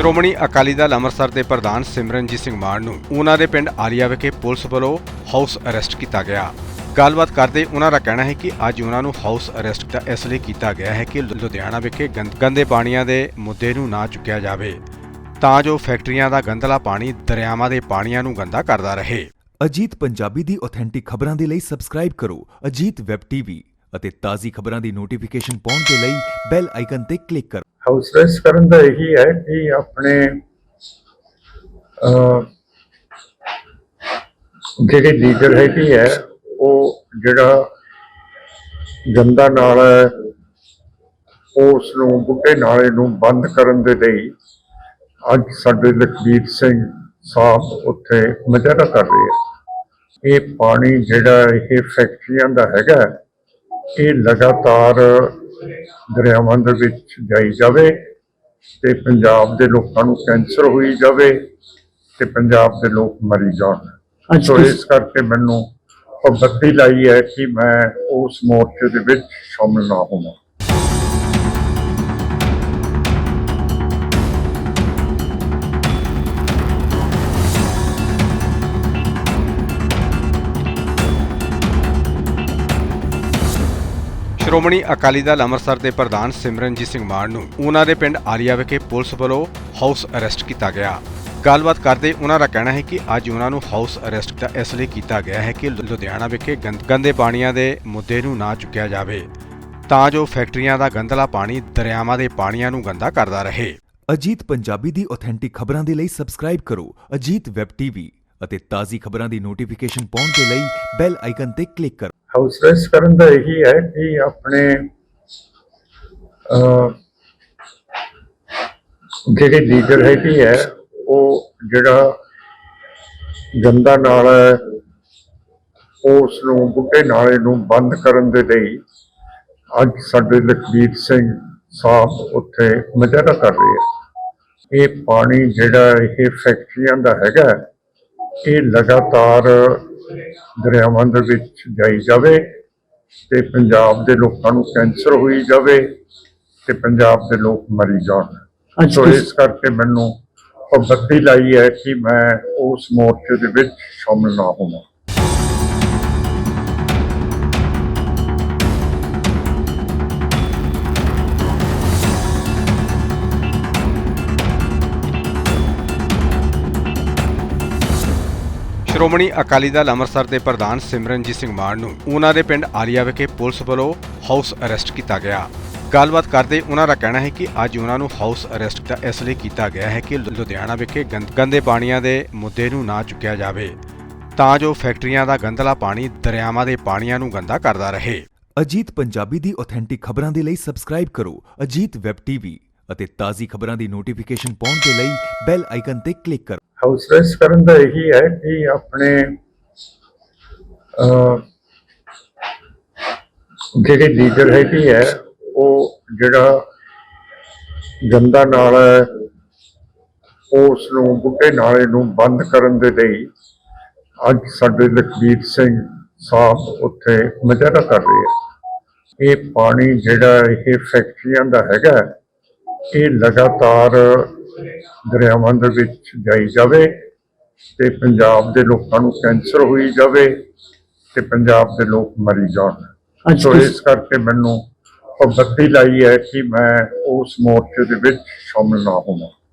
ਸ਼੍ਰੋਮਣੀ ਅਕਾਲੀ ਦਲ ਅੰਮ੍ਰਿਤਸਰ ਦੇ ਪ੍ਰਧਾਨ ਸਿਮਰਨਜੀਤ ਸਿੰਘ ਮਾਨ ਨੂੰ ਉਹਨਾਂ ਦੇ ਪਿੰਡ ਆਲੀਆ ਵਿਖੇ ਪੁਲਿਸ ਵੱਲੋਂ ਹਾਊਸ ਅਰੈਸਟ ਕੀਤਾ ਗਿਆ। ਗੱਲਬਾਤ ਕਰਦੇ ਉਹਨਾਂ ਦਾ ਕਹਿਣਾ ਹੈ ਕਿ ਅੱਜ ਉਹਨਾਂ ਨੂੰ ਹਾਊਸ ਅਰੈਸਟ ਦਾ ਇਸ ਲਈ ਕੀਤਾ ਗਿਆ ਹੈ ਕਿ ਲੁਧਿਆਣਾ ਵਿਖੇ ਗੰਦੇ ਪਾਣੀਆਂ ਦੇ ਮੁੱਦੇ ਨੂੰ ਨਾ ਚੁੱਕਿਆ ਜਾਵੇ, ਤਾਂ ਜੋ ਫੈਕਟਰੀਆਂ ਦਾ ਗੰਦਲਾ ਪਾਣੀ ਦਰਿਆਵਾਂ ਦੇ ਪਾਣੀਆਂ ਨੂੰ ਗੰਦਾ ਕਰਦਾ ਰਹੇ। ਅਜੀਤ ਪੰਜਾਬੀ ਦੀ ਆਥੈਂਟਿਕ ਖਬਰਾਂ ਦੇ ਲਈ ਸਬਸਕ੍ਰਾਈਬ ਕਰੋ ਅਜੀਤ ਵੈਬ ਟੀਵੀ ਅਤੇ ਤਾਜ਼ੀ ਖਬਰਾਂ ਦੀ ਨੋਟੀਫਿਕੇਸ਼ਨ ਪਾਉਣ ਦੇ ਲਈ ਬੈਲ ਆਈਕਨ ਤੇ ਕਲਿੱਕ ਕਰੋ। ਹਾਊਸ ਅਰੈਸਟ ਕਰਨ ਦਾ ਇਹੀ ਹੈ ਕਿ ਆਪਣੇ ਜਿਹੜੀ ਜਿਹੜੇ ਲੀਡਰ ਹੈਗੇ ਹੈ, ਉਹ ਜਿਹੜਾ ਗੰਦਾ ਨਾਲ ਉਸ ਨੂੰ ਬੁੱਢੇ ਨਾਲੇ ਨੂੰ ਬੰਦ ਕਰਨ ਦੇ ਲਈ ਅੱਜ ਸਾਡੇ ਲਖਬੀਰ ਸਿੰਘ ਸਾਹਿਬ ਉੱਥੇ ਮੁਜ਼ਾਹਰਾ ਕਰ ਰਹੇ ਆ। ਇਹ ਪਾਣੀ ਜਿਹੜਾ ਇਹ ਫੈਕਟਰੀਆਂ ਦਾ ਹੈਗਾ, ਇਹ ਲਗਾਤਾਰ ਦਰਿਆਵਾਂ ਦੇ ਵਿੱਚ ਜਾਈ ਜਾਵੇ ਤੇ ਪੰਜਾਬ ਦੇ ਲੋਕਾਂ ਨੂੰ ਕੈਂਸਰ ਹੋਈ ਜਾਵੇ ਤੇ ਪੰਜਾਬ ਦੇ ਲੋਕ ਮਰੀ ਜਾਣ। ਸੋ ਇਸ ਕਰਕੇ ਮੈਨੂੰ ਪਾਬੰਦੀ ਲਾਈ ਹੈ ਕਿ ਮੈਂ ਉਸ ਮੋਰਚੇ ਦੇ ਵਿੱਚ ਸ਼ਾਮਲ ਨਾ ਹੋਵਾਂ। ਸ਼੍ਰੋਮਣੀ ਅਕਾਲੀ ਦਲ ਅੰਮ੍ਰਿਤਸਰ ਦੇ ਪ੍ਰਧਾਨ ਸਿਮਰਨਜੀਤ ਸਿੰਘ ਮਾਨ ਨੂੰ ਉਹਨਾਂ ਦੇ ਪਿੰਡ ਆਲੀਆ ਵਿਖੇ ਪੁਲਿਸ ਵੱਲੋਂ ਹਾਊਸ ਅਰੈਸਟ ਕੀਤਾ ਗਿਆ। ਗੱਲਬਾਤ ਕਰਦੇ ਉਹਨਾਂ ਦਾ ਕਹਿਣਾ ਹੈ ਕਿ ਅੱਜ ਉਹਨਾਂ ਨੂੰ ਹਾਊਸ ਅਰੈਸਟ ਦਾ ਇਸ ਲਈ ਕੀਤਾ ਗਿਆ ਹੈ ਕਿ ਲੁਧਿਆਣਾ ਵਿਖੇ ਗੰਦੇ ਪਾਣੀਆਂ ਦੇ ਮੁੱਦੇ ਨੂੰ ਨਾ ਚੁੱਕਿਆ ਜਾਵੇ, ਤਾਂ ਜੋ ਫੈਕਟਰੀਆਂ ਦਾ ਗੰਦਲਾ ਪਾਣੀ ਦਰਿਆਵਾਂ ਦੇ ਪਾਣੀਆਂ ਨੂੰ ਗੰਦਾ ਕਰਦਾ ਰਹੇ। ਅਜੀਤ ਪੰਜਾਬੀ ਦੀ ਆਥੈਂਟਿਕ ਖਬਰਾਂ ਦੇ ਲਈ ਸਬਸਕ੍ਰਾਈਬ ਕਰੋ ਅਜੀਤ ਵੈਬ ਟੀਵੀ ਅਤੇ ਤਾਜ਼ੀ ਖਬਰਾਂ ਦੀ ਨੋਟੀਫਿਕੇਸ਼ਨ ਪਾਉਣ ਦੇ ਲਈ ਬੈਲ ਆਈਕਨ ਤੇ ਕਲਿੱਕ ਕਰੋ। ਹਾਊਸ ਕਰਨ ਦਾ ਇਹੀ ਹੈ ਕਿ ਆਪਣੇ ਜਿਹੜੇ ਲੀਡਰ ਹੈਗੇ ਹੈ ਉਹ ਜਿਹੜਾ ਗੰਦਾ ਨਾਲਾ ਹੈ ਉਸ ਨੂੰ ਬੁੱਢੇ ਨਾਲੇ ਨੂੰ ਬੰਦ ਕਰਨ ਦੇ ਲਈ ਅੱਜ ਸਾਡੇ ਲਖਬੀਰ ਸਿੰਘ ਸਾਹਿਬ ਉੱਥੇ ਮੁਜ਼ਾਹਰਾ ਕਰ ਰਹੇ ਆ। ਇਹ ਪਾਣੀ ਜਿਹੜਾ ਇਹ ਫੈਕਟਰੀਆਂ ਦਾ ਹੈਗਾ ਇਹ ਲਗਾਤਾਰ ਦਰਿਆਵਾਂ ਦੇ ਵਿੱਚ ਜਾਈ ਜਾਵੇ ਤੇ ਪੰਜਾਬ ਦੇ ਲੋਕਾਂ ਨੂੰ ਕੈਂਸਰ ਹੋਈ ਜਾਵੇ ਤੇ ਪੰਜਾਬ ਦੇ ਲੋਕ ਮਰੀ ਜਾਣ। ਸੋ ਇਸ ਕਰਕੇ ਮੈਨੂੰ ਪਾਬੰਦੀ ਲਾਈ ਹੈ ਕਿ ਮੈਂ ਉਸ ਮੋਰਚੇ ਦੇ ਵਿੱਚ ਸ਼ਾਮਲ ਨਾ ਹੋਵਾਂ। ਸ਼੍ਰੋਮਣੀ ਅਕਾਲੀ ਦਲ ਅੰਮ੍ਰਿਤਸਰ ਦੇ ਪ੍ਰਧਾਨ ਸਿਮਰਨਜੀਤ ਸਿੰਘ ਮਾਨ ਨੂੰ ਉਹਨਾਂ ਦੇ ਪਿੰਡ ਆਲੀਆ ਵਿਖੇ ਪੁਲਿਸ ਵੱਲੋਂ ਹਾਊਸ ਅਰੈਸਟ ਕੀਤਾ ਗਿਆ। ਗੱਲਬਾਤ ਕਰਦੇ ਉਹਨਾਂ ਦਾ ਕਹਿਣਾ ਹੈ ਕਿ ਅੱਜ ਉਹਨਾਂ ਨੂੰ ਹਾਊਸ ਅਰੈਸਟ ਦਾ ਇਸ ਲਈ ਕੀਤਾ ਗਿਆ ਹੈ ਕਿ ਲੁਧਿਆਣਾ ਵਿਖੇ ਗੰਦੇ ਪਾਣੀਆਂ ਦੇ ਮੁੱਦੇ ਨੂੰ ਨਾ ਚੁੱਕਿਆ ਜਾਵੇ, ਤਾਂ ਜੋ ਫੈਕਟਰੀਆਂ ਦਾ ਗੰਦਲਾ ਪਾਣੀ ਦਰਿਆਵਾਂ ਦੇ ਪਾਣੀਆਂ ਨੂੰ ਗੰਦਾ ਕਰਦਾ ਰਹੇ। ਅਜੀਤ ਪੰਜਾਬੀ ਦੀ ਆਥੈਂਟਿਕ ਖਬਰਾਂ ਦੇ ਲਈ ਸਬਸਕ੍ਰਾਈਬ ਕਰੋ ਅਜੀਤ ਵੈਬ ਟੀਵੀ। ਅਤੇ ਤਾਜ਼ੀ ਖਬਰਾਂ ਦੀ ਨੋਟੀਫਿਕੇਸ਼ਨ ਪਾਉਣ ਦੇ ਲਈ ਬੈਲ ਆਈਕਨ ਤੇ ਕਲਿੱਕ ਕਰੋ। ਹਾਊਸ ਅਰੈਸਟ ਕਰਨ ਦਾ ਇਹੀ ਹੈ ਕਿ ਆਪਣੇ ਜਿਹੜੇ ਲੀਡਰ ਹੈਗੇ ਹੈ ਉਹ ਜਿਹੜਾ ਗੰਦਾ ਨਾਲ ਉਸ ਨੂੰ ਬੁੱਢੇ ਨਾਲੇ ਨੂੰ ਬੰਦ ਕਰਨ ਦੇ ਲਈ ਅੱਜ ਸਾਡੇ ਲਖਬੀਰ ਸਿੰਘ ਸਾਹਿਬ ਉੱਥੇ ਮੁਜ਼ਾਹਰਾ ਕਰ ਰਹੇ ਆ। ਇਹ ਪਾਣੀ ਜਿਹੜਾ ਇਹ ਫੈਕਟਰੀਆਂ ਦਾ ਹੈਗਾ ਇਹ ਲਗਾਤਾਰ ਦਰਿਆਵਾਂ ਦੇ ਵਿੱਚ ਜਾਈ ਜਾਵੇ ਤੇ ਪੰਜਾਬ ਦੇ ਲੋਕਾਂ ਨੂੰ ਕੈਂਸਰ ਹੋਈ ਜਾਵੇ ਤੇ ਪੰਜਾਬ ਦੇ ਲੋਕ ਮਰੀ ਜਾਣ। ਸੋ ਇਸ ਕਰਕੇ ਮੈਨੂੰ ਪਾਬੰਦੀ ਲਾਈ ਹੈ ਕਿ ਮੈਂ ਉਸ ਮੋਰਚੇ ਦੇ ਵਿੱਚ ਸ਼ਾਮਲ ਨਾ ਹੋਵਾਂ।